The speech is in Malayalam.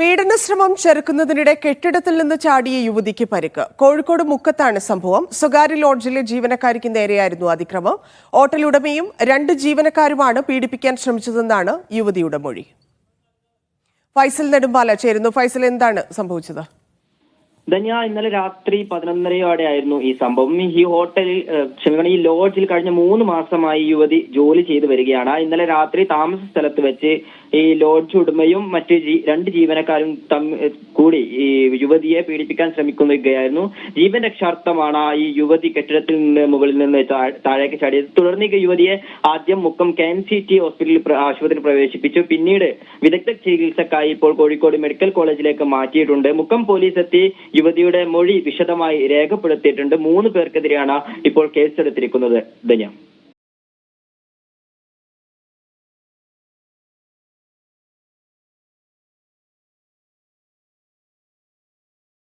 പീഡനശ്രമം ചെറുക്കുന്നതിനിടെ കെട്ടിടത്തിൽ നിന്ന് ചാടിയ യുവതിക്ക് പരിക്ക്. കോഴിക്കോട് മുക്കത്താണ് സംഭവം. സ്വകാര്യ ലോഡ്ജിലെ ജീവനക്കാരിക്ക് നേരെയായിരുന്നു അതിക്രമം. ഹോട്ടൽ ഉടമയും രണ്ട് ജീവനക്കാരുമാണ് പീഡിപ്പിക്കാൻ ശ്രമിച്ചതെന്നാണ് യുവതിയുടെ മൊഴി. ഫൈസൽ നെടുമ്പാല ചേരുന്നു. ഫൈസൽ എന്താണ് സംഭവിച്ചത്? ധന്യ ഇന്നലെ രാത്രി പതിനൊന്നരയോടെ ആയിരുന്നു ഈ സംഭവം. ഈ ഹോട്ടലിൽ ക്ഷമിക്കണം ഈ ലോഡ്ജിൽ കഴിഞ്ഞ മൂന്ന് മാസമായി യുവതി ജോലി ചെയ്തു വരികയാണ്. ഇന്നലെ രാത്രി താമസ സ്ഥലത്ത് വെച്ച് ഈ ലോഡ്ജ് ഉടമയും മറ്റ് രണ്ട് ജീവനക്കാരും കൂടി ഈ യുവതിയെ പീഡിപ്പിക്കാൻ ശ്രമിക്കുകയായിരുന്നു ജീവൻ രക്ഷാർത്ഥമാണ് ഈ യുവതി കെട്ടിടത്തിൽ നിന്ന് മുകളിൽ നിന്ന് താഴേക്ക് ചാടിയത് തുടർന്ന് ഈ യുവതിയെ ആദ്യം Mukkam K M C T ഹോസ്പിറ്റലിൽ ആശുപത്രിയിൽ പ്രവേശിപ്പിച്ചു. പിന്നീട് വിദഗ്ധ ചികിത്സക്കായി ഇപ്പോൾ കോഴിക്കോട് മെഡിക്കൽ കോളേജിലേക്ക് മാറ്റിയിട്ടുണ്ട്. മുക്കം പോലീസ് എത്തി യുവതിയുടെ മൊഴി വിശദമായി രേഖപ്പെടുത്തിയിട്ടുണ്ട്. മൂന്ന് പേർക്കെതിരെയാണ് ഇപ്പോൾ കേസെടുത്തിരിക്കുന്നത്. ധന്യ.